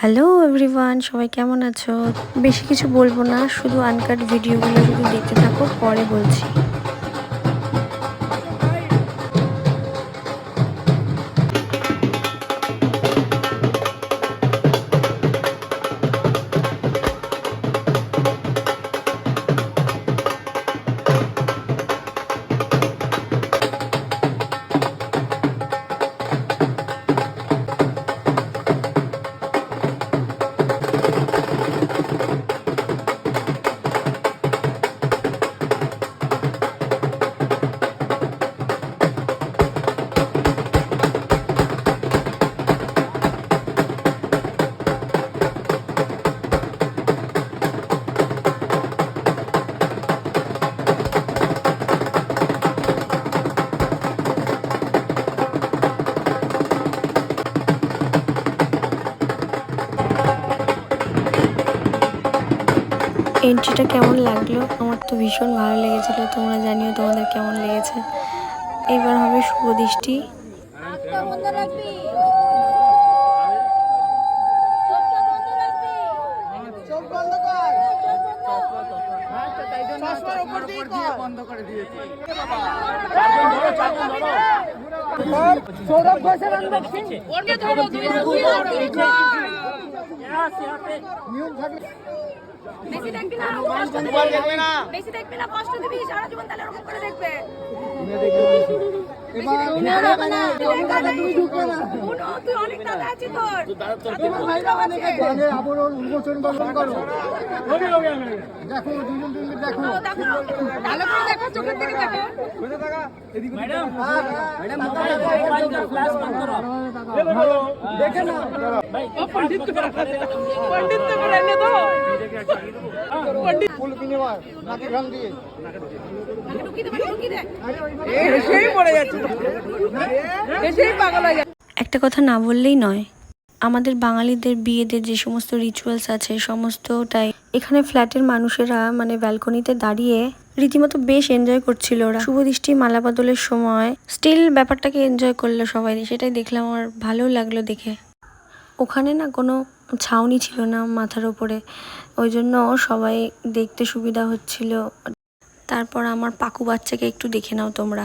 Hello everyone সবাই কেমন আছো? বেশি কিছু বলব না, শুধু আনকাট ভিডিওগুলো যদি দেখতে থাকো, পরে বলছি। এন্ট্রিটা কেমন লাগল? আমার তো ভীষণ ভালো লেগেছিলো। তোমরা জানিও তোমাদের কেমন লেগেছে। এবার হবে শুভ দৃষ্টি। সৌরভ ঘোষের নিয়ম থাকলে বেশি দেখবি না কষ্ট দিবি বেশি দেখবি না কষ্ট দিবি সারা জীবন তাহলে এরকম করে দেখবে এবার তুমি ঢুকবে না। তুই অনেক দাদা আছে তোর। আবরণ উন্মোচন বন্ধন করো দেখো দুজন দুজন দেখো ভালো করে। দেখো চোখের দিকে দেখো। দেখে না পণ্ডিত তো করে এনে দাও ফুল বিনিময় নাকি ঘাম দিয়ে নাকি ঢুকিয়ে দে নাকি ঢুকিয়ে দে একটা কথা না বললেই নয়। আমাদের বাঙালিদের বিয়েদের যে সমস্ত রিচুয়ালস আছে, সমস্তটাই এখানে ফ্ল্যাটের মানুষেরা মানে ব্যালকনিতে দাঁড়িয়ে রীতিমতো বেশ এনজয় করছিল ওরা। শুভ দৃষ্টি, মালা বদলের সময় স্টিল ব্যাপারটাকে এনজয় করল সবাই। সেটাই দেখলাম, আমার ভালো লাগল দেখে। ওখানে না কোনো ছাউনি ছিল না মাথার ওপরে ওই জন্য সবাই দেখতে সুবিধা হচ্ছিল। তারপর আমার পাকু বাচ্চাকে একটু দেখে নাও তোমরা।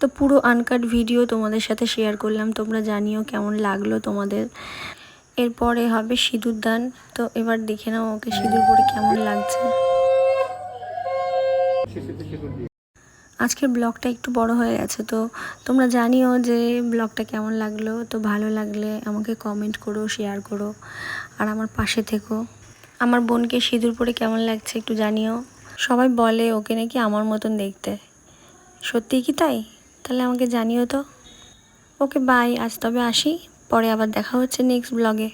তো পুরো আনকাট ভিডিও তোমাদের সাথে শেয়ার করলাম। তোমরা জানিও কেমন লাগল তোমাদের। এরপরে হবে সিঁদুর দান। তো এবার দেখে নাও ওকে সিঁদুর পরে কেমন লাগছে। আজকের ব্লগটা একটু বড় হয়ে গেছে, তো তোমরা জানিও যে ব্লগটা কেমন লাগল। তো ভালো লাগলে আমাকে কমেন্ট করো শেয়ার করো, আর আমার পাশে থেকো। আমার বোনকে সিঁদুর পরে কেমন লাগছে একটু জানিও। সবাই বলে ওকে নাকি আমার মতন দেখতে। সত্যিই কি তাই? তাহলে আমাকে জানিও তো। ওকে বাই আজ তবে আসি, পরে আবার দেখা হচ্ছে নেক্সট ব্লগে